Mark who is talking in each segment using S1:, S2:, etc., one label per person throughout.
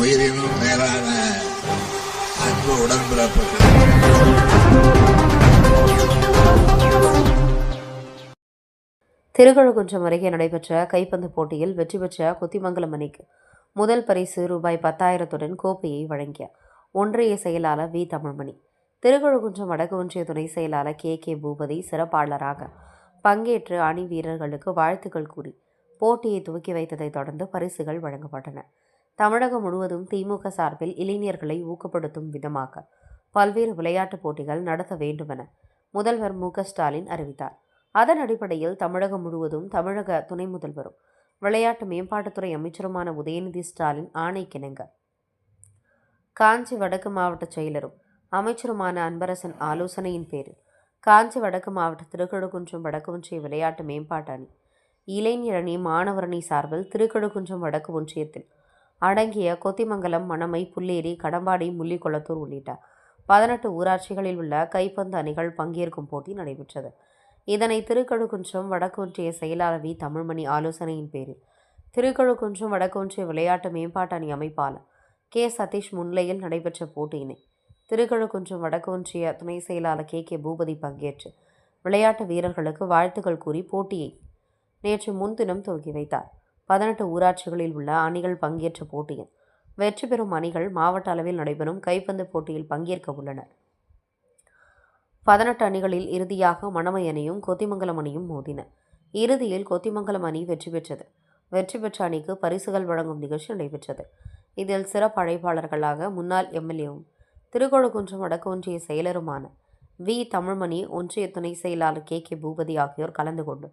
S1: உயிரினும் மேலான அன்பு உடன்பிறப்புகள்.
S2: திருக்கழுகுன்றம் அருகே நடைபெற்ற கைப்பந்து போட்டியில் வெற்றி பெற்ற குத்திமங்கலம் அணிக்கு முதல் பரிசு ரூபாய் பத்தாயிரத்துடன் கோப்பையை வழங்கிய ஒன்றிய செயலாளர் வி. தமிழ்மணி. திருக்கழுகுன்றம் வடக்கு ஒன்றிய துணை செயலாளர் கே. கே. பூபதி சிறப்பாளராக பங்கேற்று அணி வீரர்களுக்கு வாழ்த்துக்கள் கூறி போட்டியை துவக்கி வைத்ததைத் தொடர்ந்து பரிசுகள் வழங்கப்பட்டன. தமிழகம் முழுவதும் திமுக சார்பில் இளைஞர்களை ஊக்கப்படுத்தும் விதமாக பல்வேறு விளையாட்டுப் போட்டிகள் நடத்த வேண்டுமென முதல்வர் மு ஸ்டாலின் அறிவித்தார். அதன் அடிப்படையில் தமிழகம் முழுவதும் தமிழக துணை முதல்வரும் விளையாட்டு மேம்பாட்டுத்துறை அமைச்சருமான உதயநிதி ஸ்டாலின் ஆணைக்கிணங்க காஞ்சி வடக்கு மாவட்ட செயலரும் அமைச்சருமான அன்பரசன் ஆலோசனையின் பேரில் காஞ்சி வடக்கு மாவட்ட திருக்கழுக்குன்றம் வடக்கு ஒன்றிய விளையாட்டு மேம்பாட்டு அணி இளைஞர் அணி மாணவர் அணி சார்பில் திருக்கழுக்குன்றம் வடக்கு ஒன்றியத்தில் அடங்கிய கொத்திமங்கலம் மணமை புல்லேரி கடம்பாடி முள்ளிக்குளத்தூர் உள்ளிட்ட பதினெட்டு ஊராட்சிகளில் உள்ள கைப்பந்து அணிகள் பங்கேற்கும் போட்டி நடைபெற்றது. இதனை திருக்கழுக்குன்றம் வடக்கு ஒன்றிய செயலாளர் வி. தமிழ்மணி ஆலோசனையின் பேரில் திருக்கழுக்குன்றம் வடக்கு ஒன்றிய விளையாட்டு மேம்பாட்டு அணி அமைப்பாளர் கே. சதீஷ் முன்னிலையில் நடைபெற்ற போட்டியினை திருக்கழுக்குன்றம் வடக்கு ஒன்றிய துணை செயலாளர் கே. கே. பூபதி பங்கேற்று விளையாட்டு வீரர்களுக்கு வாழ்த்துக்கள் கூறி போட்டியை நேற்று முன்தினம் துவக்கி வைத்தார். பதினெட்டு ஊராட்சிகளில் உள்ள அணிகள் பங்கேற்ற போட்டியில் வெற்றி பெறும் அணிகள் மாவட்ட அளவில் நடைபெறும் கைப்பந்து போட்டியில் பங்கேற்க உள்ளனர். பதினெட்டு அணிகளில் இறுதியாக மணமை அணியும் கொத்திமங்கலம் அணியும் மோதின. இறுதியில் கொத்திமங்கலம் அணி வெற்றி பெற்றது. வெற்றி பெற்ற அணிக்கு பரிசுகள் வழங்கும் நிகழ்ச்சி நடைபெற்றது. இதில் சிறப்பு அழைப்பாளர்களாக முன்னாள் எம்எல்ஏவும் திருக்கோளுக்குன்றம் வடக்கு ஒன்றிய செயலருமான வி. தமிழ்மணி ஒன்றிய துணை செயலாளர் கே. கே. பூபதி ஆகியோர் கலந்து கொண்டு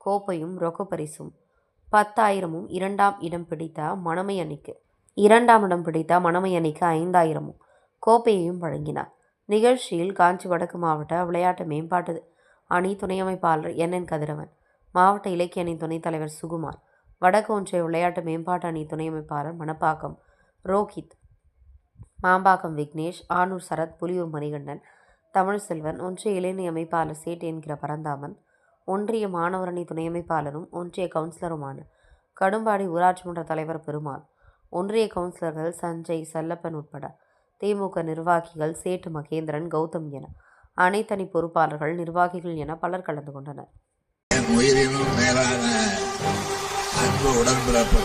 S2: கோப்பையும் ரொக்க பரிசும் பத்தாயிரமும் இரண்டாம் இடம் பிடித்த மணமை அணிக்கு இரண்டாம் இடம் பிடித்த மணமை அணிக்கு ஐந்தாயிரமும் கோப்பையையும் வழங்கினார். நிகழ்ச்சியில் காஞ்சி வடக்கு மாவட்ட விளையாட்டு மேம்பாட்டு அணி துணை அமைப்பாளர் என். என். கதிரவன் மாவட்ட இலக்கிய அணி துணைத் தலைவர் சுகுமார் வடக்கு ஒன்றிய விளையாட்டு மேம்பாட்டு அணி துணை அமைப்பாளர் மணப்பாக்கம் ரோஹித் மாம்பாக்கம் விக்னேஷ் ஆனூர் சரத் புலியூர் மணிகண்டன் தமிழ்செல்வன் ஒன்றிய இளைஞர் அமைப்பாளர் சேட் என்கிற பரந்தாமன் ஒன்றிய மாணவரணி துணை அமைப்பாளரும் ஒன்றிய கவுன்சிலருமான கடும்பாடி ஊராட்சி மன்ற தலைவர் பெருமாள் ஒன்றிய கவுன்சிலர்கள் சஞ்சய் செல்லப்பன் உட்பட திமுக நிர்வாகிகள் சேட்டு மகேந்திரன் கௌதம் என அனைத்தனி பொறுப்பாளர்கள் நிர்வாகிகள் என பலர் கலந்து கொண்டனர்.
S1: உயிரினும் மேலான அன்பு உடன்பிறப்பு